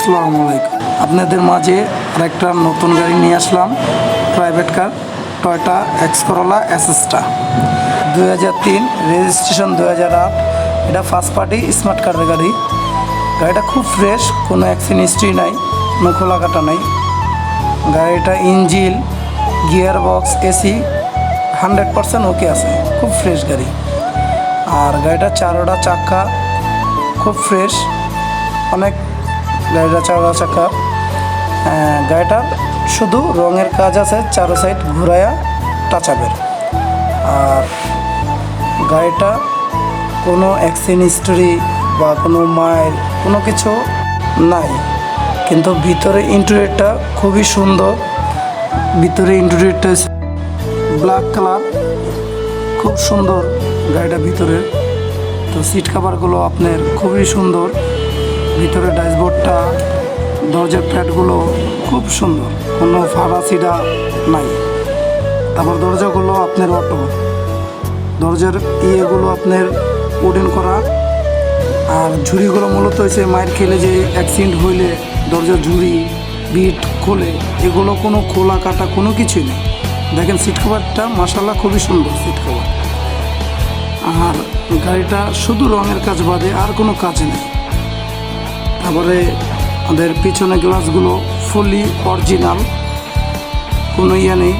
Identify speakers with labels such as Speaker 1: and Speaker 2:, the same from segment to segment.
Speaker 1: আসসালামু আলাইকুম। আপনাদের মাঝে আরেকটা নতুন গাড়ি নিয়ে আসলাম private car Toyota X Corolla এসএসটা দুই হাজার তিন রেজিস্ট্রেশন দু হাজার আট। এটা ফার্স্ট পার্টি স্মার্ট কারের গাড়ি। গাড়িটা খুব ফ্রেশ কোনো অ্যাক্সিডেন্ট হিস্ট্রি নাই, কোনো খোলা কাটা নাই। গাড়িটা engine gear box AC hundred percent okay আছে। খুব ফ্রেশ গাড়ি। আর গাড়িটা চারোটা চাক্কা খুব ফ্রেশ অনেক গাড়িটা চারোটা চাক্কা আহ, গাড়িটার শুধু রঙের কাজ আছে চারো সাইড ঘুরায়া টাচাবের আর গাড়িটা কোনো অ্যাক্সিডেন্ট হিস্টোরি বা কোনো মায়ের কোনো কিছু নাই। কিন্তু ভিতরে ইন্টেরিয়রটা খুবই সুন্দর। ভিতরে ইন্টেরিয়রটা ব্ল্যাক কালার খুব সুন্দর গাড়িটা ভিতরে। তো সিট কাভারগুলো আপনার খুবই সুন্দর। ভিতরে ড্যাশবোর্ডটা, দরজার প্যাডগুলো খুব সুন্দর। কোনো ফাড়া সিডা নাই। তারপর দরজাগুলো আপনার অটো। দরজার ইয়েগুলো আপনার উডেন করা। আর ঝুড়িগুলো মূলত হয়েছে মায়ের খেলে যে অ্যাক্সিডেন্ট হইলে দরজার ঝুড়ি, বিট, খোলে, এগুলো কোনো খোলা, কাটা কোনো কিছুই নেই। দেখেন সিট কভারটা মাসাল্লাহ খুবই সুন্দর সিট কভার আর গাড়িটা শুধু রঙের কাজ বাদে আর কোনো কাজ নেই। তারপরে আমাদের পিছনে গ্লাসগুলো ফুলি অরিজিনাল কোনো ইয়ে নেই।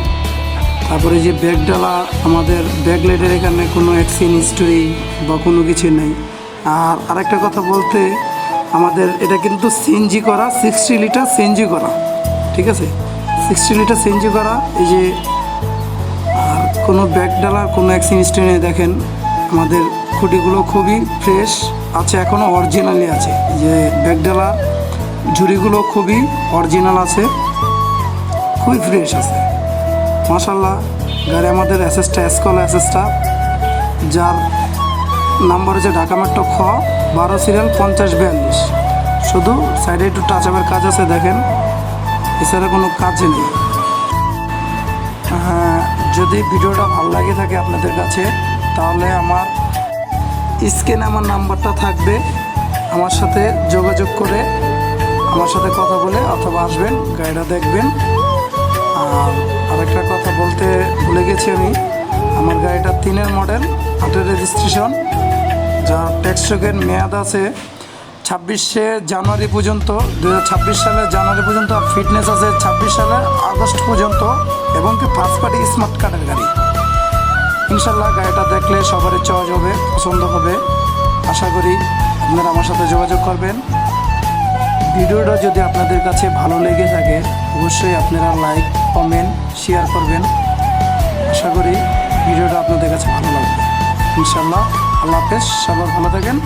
Speaker 1: তারপরে যে ব্যাগ ডালা আমাদের লাইটের এখানে কোনো অ্যাক্সিডেন্ট হিস্টোরি বা কোনো কিছু নেই। আর আরেকটা কথা বলতে, আমাদের এটা কিন্তু সিএনজি করা সিক্সটি লিটার সিএনজি করা, ঠিক আছে? সিক্সটি লিটার সিএনজি করা, এই যে, আর কোনো ব্যাগ ডালার কোনো অ্যাক্সিডেন্ট হিস্টোরি নেই, দেখেন। আমাদের খুঁটিগুলো খুবই ফ্রেশ আছে এখনও অরিজিনালি আছে। যে ব্যাগ ডালা ঝুড়িগুলো খুবই অরিজিনাল আছে। খুবই ফ্রেশ আছে। মাশাল্লাহ গাড়ি আমাদের অ্যাসেসটা এসকল অ্যাসেসটা যার নাম্বার হচ্ছে ঢাকা মেট্রো খ, বারো সিরিয়াল পঞ্চাশ বিয়াল্লিশ। শুধু সাইডে একটু টাচ আপের কাজ আছে, দেখেন। এছাড়া কোনো কাজ নেই। হ্যাঁ যদি ভিডিওটা ভালো লাগে থাকে আপনাদের কাছে, তাহলে আমার স্ক্রিনে আমার নাম্বারটা থাকবে। আমার সাথে যোগাযোগ করে আমার সাথে কথা বলে অথবা আসবেন, গাড়িটা দেখবেন। আর আরেকটা কথা বলতে ভুলে গেছি আমি। আমার গাড়িটা তিনের মডেল, আটের রেজিস্ট্রেশন যার ট্যাক্স টোকেন মেয়াদ আছে ছাব্বিশে জানুয়ারি পর্যন্ত দু সালে জানুয়ারি পর্যন্ত ফিটনেস আছে ছাব্বিশ সালে আগস্ট পর্যন্ত, এবং কি ফার্স্ট পার্টি স্মার্ট কার্ডের গাড়ি। ইনশাল্লাহ গাড়িটা দেখলে সবারই চয়েস হবে, পছন্দ হবে। আশা করি আপনারা আমার সাথে যোগাযোগ করবেন। ভিডিওটা যদি আপনাদের কাছে ভালো লেগে থাকে, অবশ্যই আপনারা লাইক কমেন্ট শেয়ার করবেন। আশা করি ভিডিওটা আপনাদের কাছে ভালো লাগবে। ইনশাল্লাহ, আল্লাহ হাফেজ সবার ভালো থাকেন।